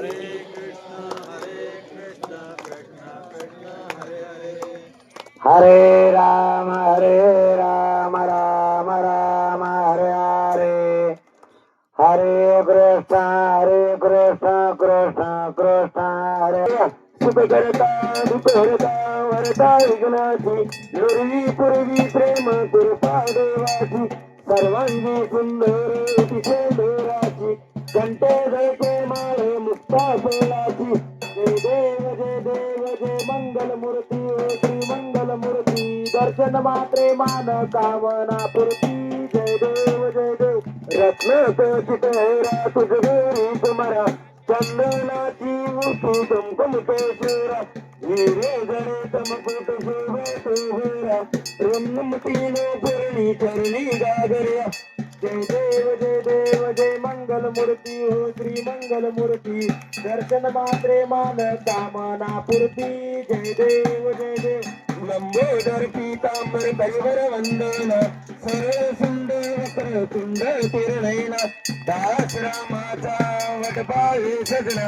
हरे कृष्ण हरे कृष्ण कृष्ण कृष्ण हरे हरे। हरे राम हरे राम राम राम हरे हरे। हरे कृष्ण हरे कृष्ण कृष्ण कृष्ण हरे। शुभ करता दुःख हरता वरता विघ्नाची पूर्वी पूर्वी प्रेम कृपा देवाची सर्वांगी सुंदर दर्शन मात्रे मान कामना पूर्ती. जय देव जय देव. रत्न कचित हेरा तुझ गोरी तुम्हारा. चंदनाची मुठी कुमकुम केशरा हिरे जडे तमकुट शोभे शोभरा रमतीनो पूर्णी चरणी गागर्या. जय देव जय देव जय मंगल मूर्ती हो श्री मंगल मूर्ती. दर्शन मात्रे मान कामना पूर्ती. जय देव जय देव. लंबोदर पीतांबर कैवर वंदन सरळ सुंदर वक्र तुंड तिरणैन दास रामाचा वटपावे सजन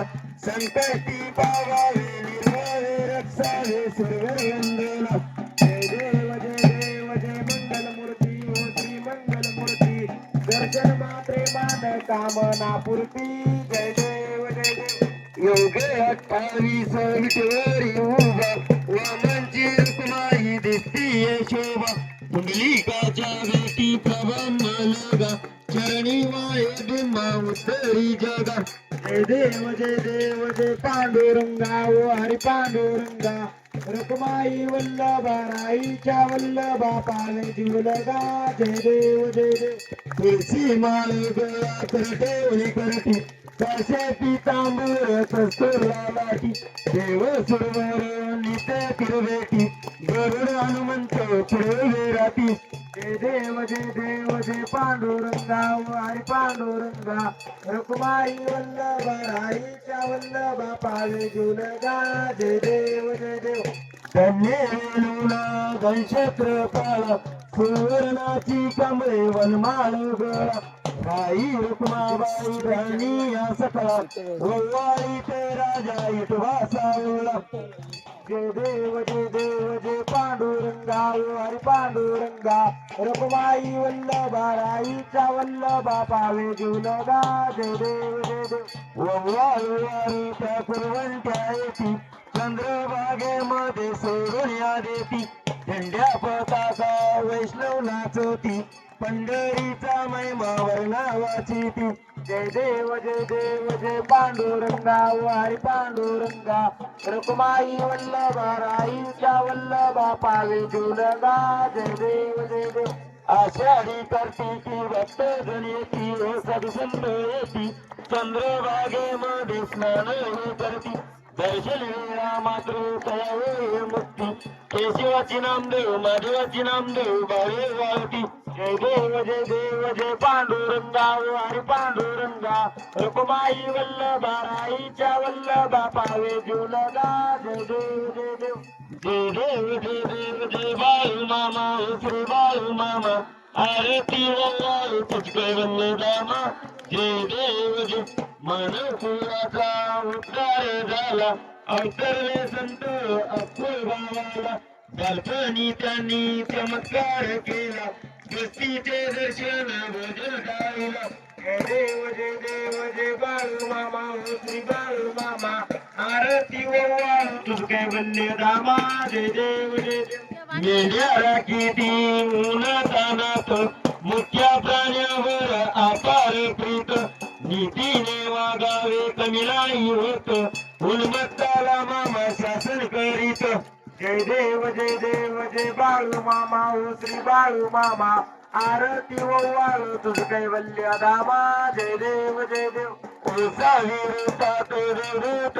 संकटी पावावे निर्वावे रक्षावे सुरवर वंदना जय देव जय देव जय मंगल मूर्ती हो श्री मंगल मूर्ती दर्शन मात्रे मान कामना पूर्ती जय देव जय देव योगे अठ्ठावीस विटेवरी उभा शोभा. पुंडलिकाच्या गाठी प्रबंध लगा चरणी माये बिंबा उत्तरी जगा. जय देव जय देव जय पांडुरंगा. ओ हरी पांडुरंगा. रुक्माई वल्लभा राईच्या वल्लभा पाले जीवलगा जय देव जय देव. तुळशी माळ गळा कर ठेवली करती. काशे तांबूर कस्तुरला लाटी देव सुरवर नित किरवेटी. गरुड हनुमंत पुढे राती जय देव जय देव जय पांडुरंगा ओ हरी पांडुरंगा. रुक्माई वल्लभा राईच्या वल्लभा पाले जीवलगा जय देव जय देव. धन्य वेणूला पाळा सुवर्णाची कमळे वनमाळ गळा. रुक्माबाई राणी या सकळा गोवाळी ते राजा इटवा सावळा. जय देव जय देव जय पांडुरंगा हरी पांडुरंगा. रुक्माई वल्लभा राईचा वल्लभा पावे जीवलगा. जय देव वव्वारी त्या पुरवंट्या येती चंद्रभागेमध्ये सोडून या देती झेंड्या पताका वैष्णव नाचवती पंढरीचा महिमा वर्णावाची ती. जय देव जय देव जय पांडुरंगा वारी पांडुरंगा. रुक्माई वल्लभा राईच्या वल्लभा पावे जुलगा जय देव जय देव. आषाढी कार्तिकी भक्त जण येती हो सदसंग येती चंद्रभागेमध्ये स्नान हे करती. दर्शन वेळा मात्र तयावे मुक्ती. केशवाची नामदेव माधवाची नामदेव बावे वाळती. जय देव जय देव जय पांडुरंगा ओ हरी पांडुरंगा. रुक्माई वल्लभा राईच्या वल्लभा पावे जुलगा जय देव जय देव. देव देव मामा श्री बाळू मामा आरती दामा देव मन उद्धार झाला अवतरले संत बाबाला बालपणी त्यांनी चमत्कार केला वस्तीचे दर्शन भजन गायला जय देव जय देव जय बाळू मामा श्री बाळू मामा आरती ओवाळू तुझके वल्ले दामा जय देव जय देव किती ऊन मुख्या प्राण्यावर अपार प्रीत नीतीने वागावे होत. उन्मत्ताला मामा शासन करीत जय देव जय देव जय बाळू मामा ओ श्री बाळू मामा आरती ओवाळू तुझ कैवल्य धामा जय देव. जय देव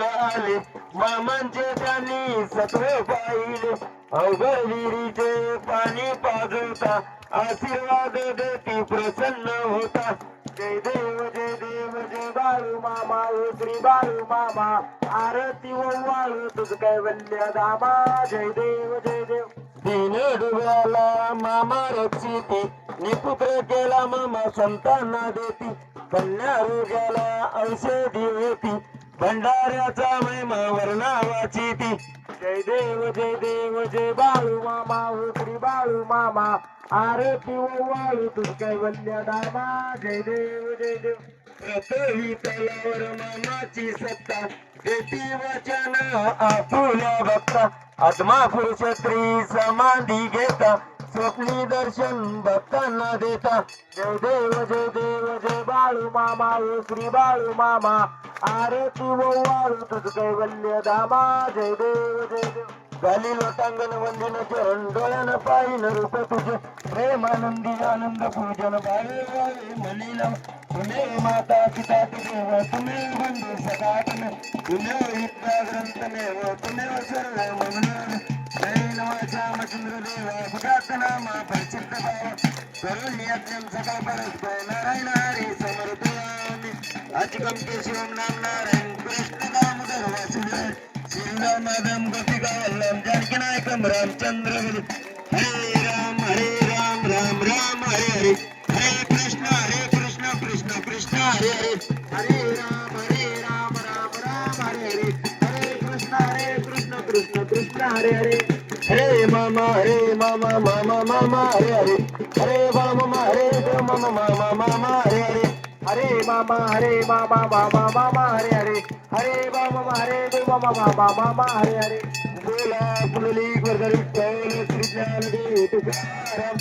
आले. मामांचे म्हणजे त्यांनी सत्व पाहिले. अवघड विहिरीचे पाणी पाजवता आशीर्वाद देती प्रसन्न होता. जय देव जय देव जय बाळू मामा ओ श्री बाळू मामा. आरती ओवाळू तुझ कैवल्य दामा. जय देव जय देव. दिन डुबला मामा रक्षिती. निपुत्र केला मामा संतांना देती. कन्या रोग्याला औषधी होती. भंडाऱ्याचा महिमा वर्णावाची ती. जय देव जय देव जय बाळू मामा श्री बाळू मामा. आरती वाळू तुझ वल्ल्या दामा. जय देव जय देव. प्रथवी तलावर मामाची सत्ता. देती वचन आपुल्या भक्ता आत्मा पुरुष स्त्री समाधी घेता. स्वप्नी दर्शन भक्तांना देता. जय देव जय देव जय बाळू मामा ओ श्री बाळू मामा. आरती वाळू तुझ कैवल्य धामा. जय देव जय देव. झाली लोटांगण वंदन चरण डोळ्यानं पाहिलं रूप तुझे. प्रेमानंदी आनंद पूजन भावे भावे म्हणील तुम्ही माता पिता देव तुम्ही बंधू सखा तुम्ही. तुम्ही ग्रंथ नेव तुम्ही सर्व ममन जय नवाच्या मचंद्र देवा भगत नामा प्रचित भाव करुण यज्ञम सका परस्पर नारायण हरी समर्थ अचिकम केशवम नाम नारायण कृष्ण दामोदर वासुदेव श्रीराम माधम गोपिका वल्लम जानकी नायकम रामचंद्र गुरु हरे राम हरे राम राम राम हरे हरे हरे कृष्ण हरे कृष्ण कृष्ण कृष्ण हरे हरे हरे कृष्ण कृष्ण हरे हरे हरे मामा हरे मामा मामा मामा हरे हरे हरे मामा हरे मामा मामा मामा हरे हरे हरे मामा हरे मामा मामा मामा हरे हरे हरे मामा हरे मामा मामा मामा हरे हरे बोला पुंडलिक वरदरी विठ्ठल श्री तुकाराम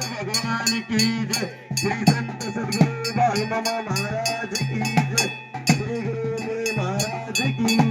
भगवान की जय श्री संत सद्गुरु बाल मामा महाराज की जय श्री गुरु महाराज की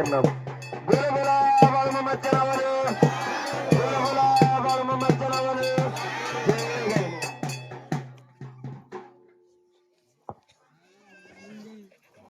स्वरूपी